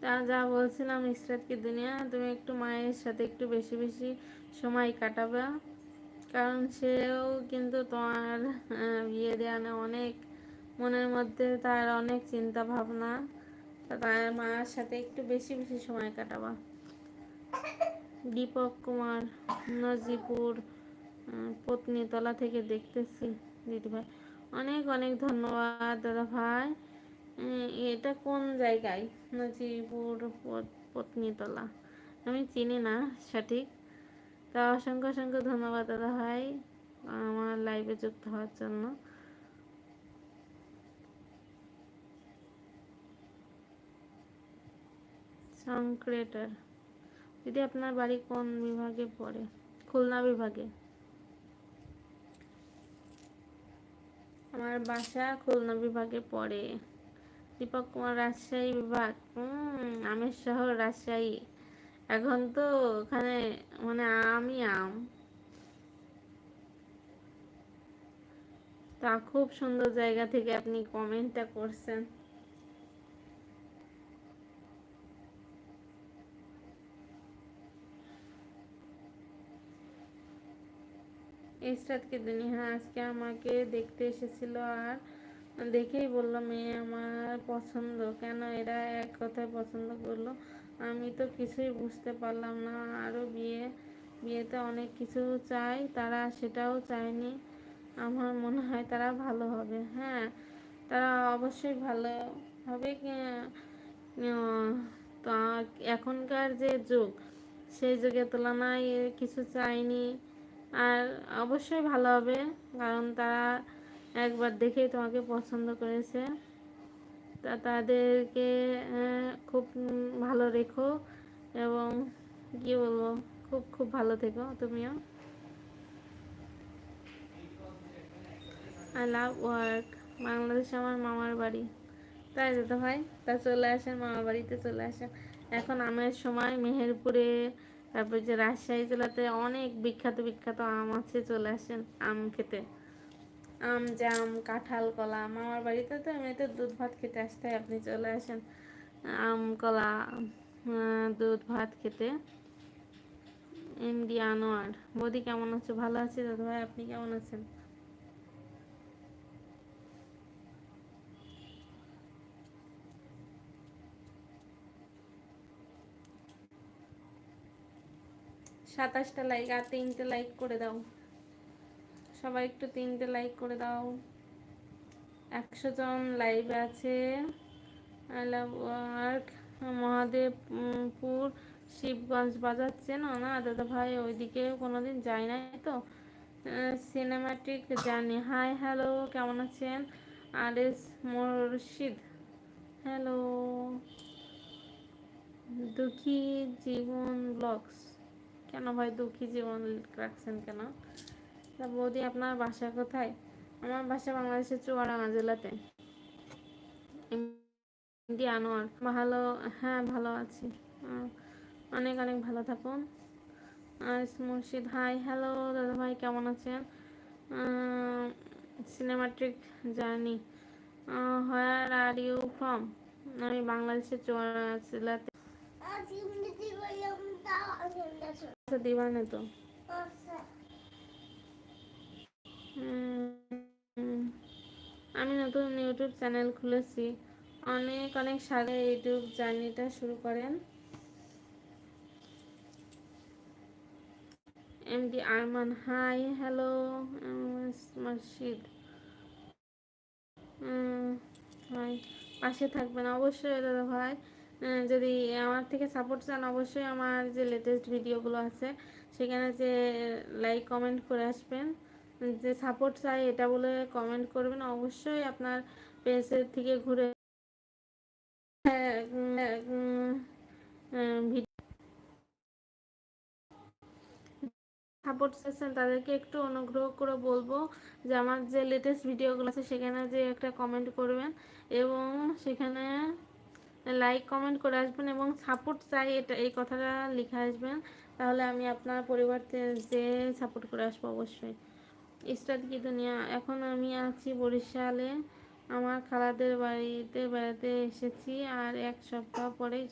তা যা বলছিলাম ইসরাত কি দুনিয়া, তুমি একটু মায়ের সাথে একটু বেশি বেশি সময় কাটাবে। কারণ সেও কিন্তু তোমার বিয়ে দেওয়ানো অনেক মনের মধ্যে তার অনেক চিন্তা ভাবনা তার মায়ের সাথে একটু বেশি বেশি সময় কাটাবা। দীপক কুমার, নজিপুর পত্নীতলা থেকে দেখতেছি, দিদিভাই। অনেক অনেক ধন্যবাদ, দাদা ভাই। এটা কোন জায়গায়? নজিপুর পত্নীতলা। আমি চিনি না, সঠিক। তা অসংখ্য অসংখ্য ধন্যবাদ দাদা ভাই, আমার লাইভে যুক্ত হওয়ার জন্য। সংক্রেটার দিদি, আপনার বাড়ি কোন বিভাগে পড়ে? খুলনা বিভাগে। আমার বাসা খুলনা বিভাগে পড়ে। দীপক কুমার রাজশাহী বিভাগ। হুম আমের শহর রাজশাহী। এখন তো ওখানে মানে আমই আম। তা খুব সুন্দর জায়গা থেকে আপনি কমেন্টটা করছেন। ইসরাতকে দুনিয়া আজকে আমাকে দেখতে এসেছিল আর দেখেই বলল, মেয়ে আমার পছন্দ। কেন? এরা এক কথায় পছন্দ করল? আমি তো কিছুই বুঝতে পারলাম না। আরও বিয়ে, বিয়েতে অনেক কিছু চাই, তারা সেটাও চায়নি। আমার মনে হয় তারা ভালো হবে। হ্যাঁ তারা অবশ্যই ভালো হবে তা এখনকার যে যুগ, সেই যুগের তুলনায় কিছু চাইনি আর অবশ্যই ভালো হবে, কারণ তারা একবার দেখেই তোমাকে পছন্দ করেছে। তা তাদেরকে খুব ভালো রেখো এবং কি বলব, খুব খুব ভালো থেকো তুমিও। আই লাভ ওয়ার্ক বাংলাদেশে আমার মামার বাড়ি। তাই দাদা ভাই? তা চলে আসেন, মামার বাড়িতে চলে আসেন। এখন আমের সময়, মেহেরপুরে, তারপর যে রাজশাহী জেলাতে অনেক বিখ্যাত বিখ্যাত আম আছে, চলে আসেন আম খেতে। আম জাম, কাঁঠাল কলা, মামার বাড়িতে তো এমনিতে দুধ ভাত খেতে আসতে আপনি চলে আসেন। আম কলা দুধ ভাত খেতে। এমডি আনোয়ার বৌদি কেমন আছো? ভালো আছি? দাদা ভাই, আপনি কেমন আছেন? সাতাশটা লাইক আর তিনটে লাইক করে দাও। সবাই একটু তিনটে লাইক করে দাও। একশো জন লাইভে আছে। I love work Mahadebpur Shibganj বাজার বাজাচ্ছেন না, দাদা ভাই, ওইদিকে কোনোদিন যাই নাই তো? সিনেমাটিক জানি হাই হ্যালো কেমন আছেন? আর এস মুর্শিদ। হ্যালো দুঃখী জীবন ব্লগস কেন ভাই, দুঃখী জীবন রাখছেন কেন? তা বৌদি আপনার বাসা কোথায়? আমার বাসা বাংলাদেশের চুয়াডাঙ্গা জেলাতে। এমডি আনোয়ার। ভালো হ্যাঁ ভালো আছি। অনেক অনেক ভালো থাকুন। আর মুর্শিদ হাই হ্যালো দাদা ভাই কেমন আছেন? Cinematic journey where are you from আমি বাংলাদেশের চুয়াডাঙ্গা জেলাতে। আচ্ছা দিবানে তো। আমি নতুন ইউটিউব চ্যানেল খুলেছি। অনেক অনেক সালে ইউটিউব জার্নিটা শুরু করেন। MD Arman hi hello Murshid hi পাশে থাকবেন অবশ্যই দাদা ভাই। যদি আমার থেকে সাপোর্ট চান অবশ্যই আমার যে লেটেস্ট ভিডিওগুলো আছে, সেখানে যে লাইক কমেন্ট করে আসবেন। যে সাপোর্ট চাই এটা বলে কমেন্ট করবেন। অবশ্যই আপনার পেজের থেকে ঘুরে সাপোর্ট চাচ্ছেন তাদেরকে একটু অনুগ্রহ করে বলব যে আমার যে লেটেস্ট ভিডিওগুলো আছে সেখানে যে একটা কমেন্ট করবেন এবং সেখানে লাইক কমেন্ট করে আসবেন এবং সাপোর্ট চাই এটা, এই কথাটা লিখে আসবেন। তাহলে আমি আপনার পরিবর্তে যে সাপোর্ট করে আসব অবশ্যই। ইস্টার কি দুনিয়া, এখন আমি আছি বরিশালে। আমার খালাদের বাড়িতে বেড়াতে এসেছি আর এক সপ্তাহ পরেই